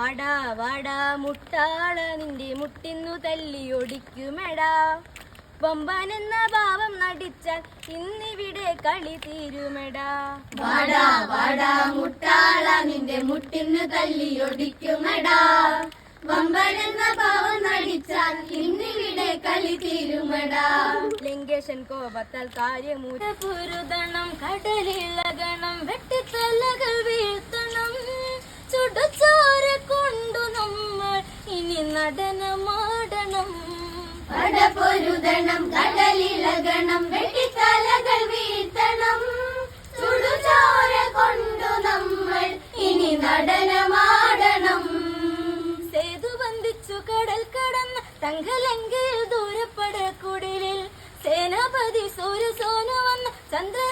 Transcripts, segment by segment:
വാടാ വാടാ മുട്ടാള നിന്റെ മുട്ടിന്നു തല്ലി ഒടിക്കുമെടാ. വമ്പൻ എന്ന ഭാവം നടിച്ചാൽ ഇന്നിവിടെ കളി തീരുമെടാ. വാടാ വാടാ മുട്ടാള നിന്റെ മുട്ടിന്ന് തല്ലി ഒടിക്കുമെടാ. വമ്പനെന്ന ഭാവം നടിച്ചാൽ ഇന്നിവിടെ കളി തീരുമെടാ. ലിംഗേശൻ കോപത്താൽ കാര്യമൂര കടലിളകണം നടനമാടണം. അടപൊരുതണം കടലിളകണം വെട്ടിത്തലകൾ വീഴ്ത്തണം. ചുടുചോര കൊണ്ടു നമ്മൾ ഇനി നടനമാടണം. സേതു ബന്ധിച്ചു കടൽ കടന്ന് തങ്കലങ്കയിൽ ദൂരപ്പടക്കുടലിൽ സേനാപതി സൂര്യ സോനു വന്ന് ചന്ദ്ര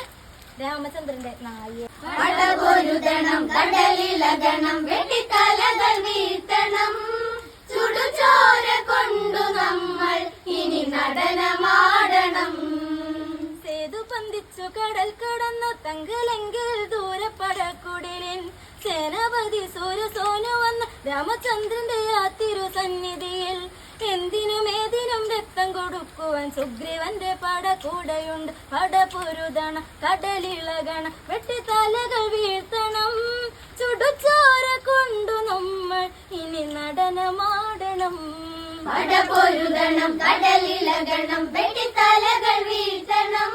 രാമചന്ദ്രന്റെ നായ. അടപൊരുതണം കടലിളകണം വെട്ടിത്തലകൾ നടനമാടണം സേതു പന്തിച്ചു കടൽ കടന്നു തങ്കലെങ്കിൽ ദൂരപ്പടക്കുടലിൽ സേനാപതി സൂര്യ സോനു വന്ന് രാമചന്ദ്രന്റെ ആ തിരുസന്നിധിയിൽ. എന്തിനും ഏതിനും രക്തം കൊടുക്കുവാൻ സുഗ്രീവന്റെ പട കൂടെയുണ്ട് പട കടലിളകണ വെട്ടിത്തലകൾ വീഴ്ത്തണം. ചുടുചോര കൊണ്ടു നമ്മൾ ഇനി നടനമാടണം. പടപൊരുതണം കടലിളകണം വെട്ടിത്തലകൾ വീഴ്ത്തണം.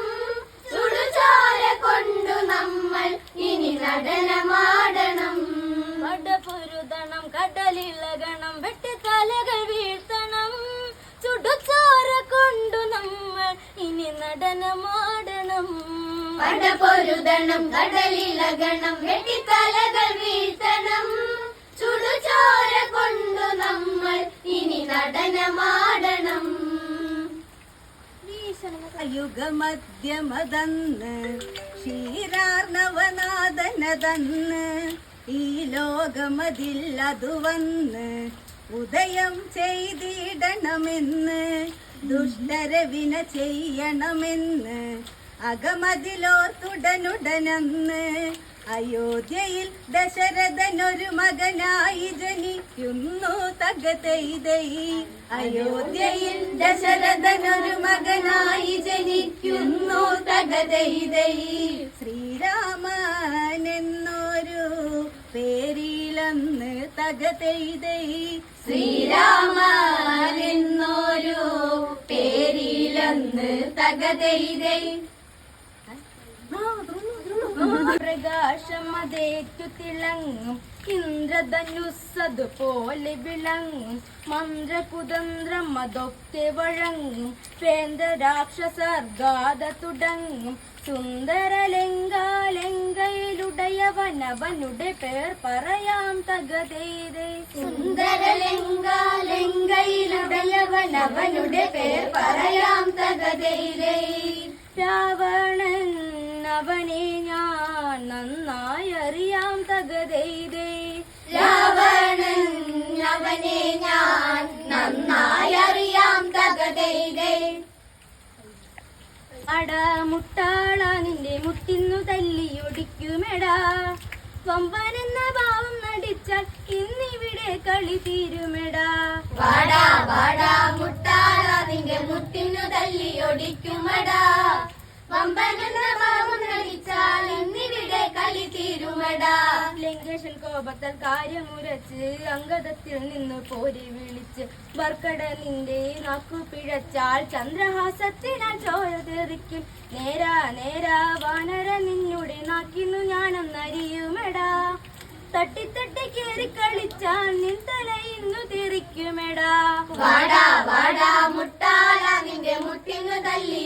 ചുടുചോര കൊണ്ടു നമ്മൾ ഇനി നടനമാടണം. പടപൊരുതണം കടലിളകണം വെട്ടിത്തലകൾ വീഴ്ത്തണം. ചുടുചോര കൊണ്ടു നമ്മൾ ഇനി നടനമാടണം. പടപൊരുതണം കടലിളകണം വെട്ടിത്തലകൾ വീഴ്ത്തണം. യുഗമധ്യമതന്ന് ക്ഷീരാർണവനാഥനതന്ന് ഈ ലോകമതില്ലതു വന്ന് ഉദയം ചെയ്തിടണമെന്ന് ദുഷ്ടരവിന ചെയ്യണമെന്ന് അകമതിലോർത്തുടനുടനന്ന് അയോധ്യയിൽ ദശരഥനൊരു മകനായി ജനിക്കുന്നു തകതൈതൈ അയോധ്യയിൽ ദശരഥനൊരു മകനായി ജനിക്കുന്നു തകതൈതൈ ശ്രീരാമനെന്നൊരു പേരിലന്ന് തകതൈതൈ ശ്രീരാമനെന്നൊരു പേരിലന്ന് തകതെയ്തൈ പ്രകാശം അതേറ്റു തിളങ്ങും ഇന്ദ്രധനുസ്സതുപോലെ വിളങ്ങും മന്ത്രകുതന്ത്രം അതൊക്കെ വഴങ്ങും വേന്ദ്രരാക്ഷസർഗാത തുടങ്ങും സുന്ദരലെങ്കാലെങ്കയിലുടയവനവനുടെ പേർ പറയാം തകതേതേ. സുന്ദരലിംഗാലിംഗയിലുടയവനവനുടെ പേർ പറയാം തകതേ രാവണൻ അടാ മുട്ടാള നിന്റെ മുട്ടിന്നു തല്ലി ഒടിക്കുമെടാ വമ്പനെന്ന ഭാവം നടിച്ചാൽ ഇന്നിവിടെ കളി തീരുമെടാ. വാടാ വാടാ മുട്ടാള നിന്റെ മുട്ടിന്നു തല്ലിയൊടിക്കുമെടാ. വമ്പനെന്ന ഭാവം നടിച്ചാൽ ഇന്നിവിടെ കളി തീരുമെടാ. ലങ്കേശൻ കോപത്താൽ കാര്യമുരച്ച് അങ്കദത്തിൽ നിന്ന് പോരി വിളിച്ച് വർക്കട നിന്റെ നാക്കു പിഴച്ചാൽ ചന്ദ്രഹാസത്തിനാൽ തെറിക്കും നേരാ നേരാ വാനര നിന്നുടെ നാക്കിന്നു ഞാനൊന്നരിയുമെടാ. തട്ടിത്തട്ടി കേറി കളിച്ചാൽ നിൻ തല ഇന്നു തെറിക്കുമെടാ. വാടാ വാടാ മുട്ടാല നിന്റെ മുട്ടിന്നു തല്ലി